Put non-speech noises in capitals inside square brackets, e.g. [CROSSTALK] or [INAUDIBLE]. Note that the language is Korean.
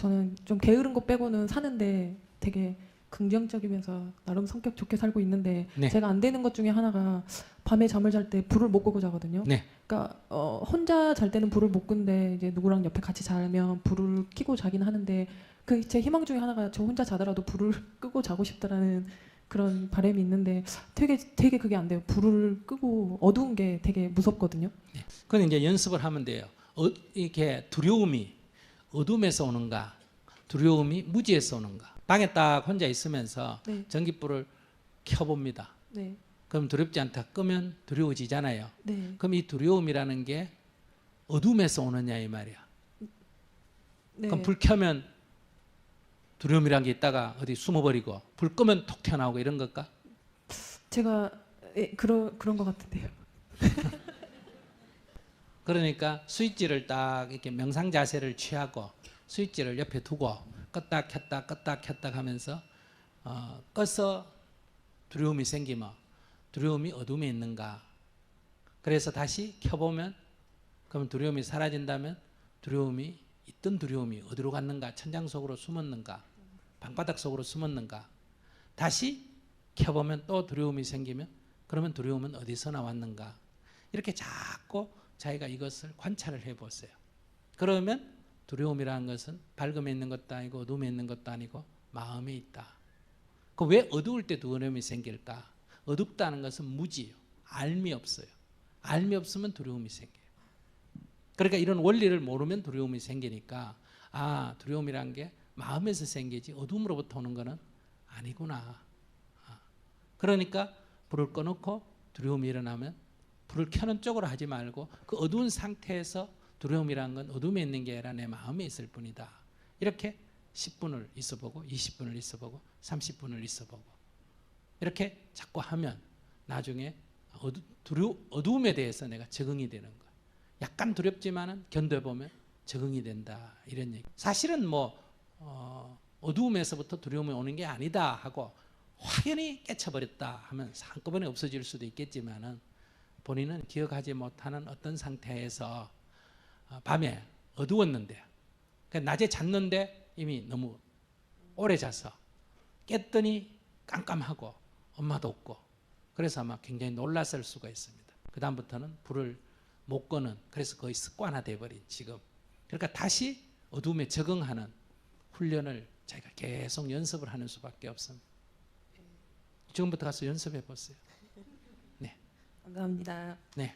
저는 좀 게으른 거 빼고는 사는데 되게 긍정적이면서 나름 성격 좋게 살고 있는데 네. 제가 안 되는 것 중에 하나가 밤에 잠을 잘 때 불을 못 끄고 자거든요. 네. 그러니까 어, 혼자 잘 때는 불을 못 끄는데 이제 누구랑 옆에 같이 자면 불을 켜고 자긴 하는데 그 제 희망 중에 하나가 저 혼자 자더라도 불을 [LAUGHS] 끄고 자고 싶다라는 그런 바람이 있는데 되게 되게 그게 안 돼요. 불을 끄고 어두운 게 되게 무섭거든요. 그건 이제 연습을 하면 돼요. 어, 이렇게 두려움이 어둠에서 오는가, 두려움이 무지에서 오는가. 방에 딱 혼자 있으면서 네, 전기불을 켜봅니다. 네, 그럼 두렵지 않다. 끄면 두려워지잖아요. 네, 그럼 이 두려움이라는 게 어둠에서 오느냐 이 말이야. 네. 그럼 불 켜면 두려움이란 게 있다가 어디 숨어버리고 불 끄면 톡 튀어나오고 이런 걸까? 제가 예, 그런 그런 것 같은데요. [LAUGHS] 그러니까 스위치를 딱 이렇게 명상 자세를 취하고 스위치를 옆에 두고 껐다 켰다 껐다 켰다 하면서 어, 꺼서 두려움이 생기면 두려움이 어둠에 있는가. 그래서 다시 켜보면 그럼 두려움이 사라진다면 두려움이 있던 두려움이 어디로 갔는가? 천장 속으로 숨었는가? 방바닥 속으로 숨었는가? 다시 켜보면 또 두려움이 생기면 그러면 두려움은 어디서 나왔는가? 이렇게 자꾸 자기가 이것을 관찰을 해보세요. 그러면 두려움이라는 것은 밝음에 있는 것도 아니고 어둠에 있는 것도 아니고 마음에 있다. 그 왜 어두울 때 두려움이 생길까? 어둡다는 것은 무지요. 알미 없어요. 알미 없으면 두려움이 생겨요. 그러니까 이런 원리를 모르면 두려움이 생기니까 아 두려움이란 게 마음에서 생기지 어둠으로부터 오는 거는 아니구나. 아, 그러니까 불을 꺼놓고 두려움이 일어나면 불을 켜는 쪽으로 하지 말고 그 어두운 상태에서 두려움이란 건 어둠에 있는 게 아니라 내 마음에 있을 뿐이다. 이렇게 10분을 있어보고 20분을 있어보고 30분을 있어보고 이렇게 자꾸 하면 나중에 어두, 두려, 어두움에 대해서 내가 적응이 되는 거야. 약간 두렵지만은 견뎌보면 적응이 된다 이런 얘기. 사실은 뭐 어, 어두움에서부터 두려움이 오는 게 아니다 하고 확연히 깨쳐버렸다 하면 한꺼번에 없어질 수도 있겠지만은 본인은 기억하지 못하는 어떤 상태에서 어, 밤에 어두웠는데 그러니까 낮에 잤는데 이미 너무 오래 자서 깼더니 깜깜하고 엄마도 없고 그래서 아마 굉장히 놀랐을 수가 있습니다. 그 다음부터는 불을 못 끄는 그래서 거의 습관화돼 버린 지금 그러니까 다시 어둠에 적응하는 훈련을 자기가 계속 연습을 하는 수밖에 없습니다. 지금부터 가서 연습해 보세요. 감사합니다. 네.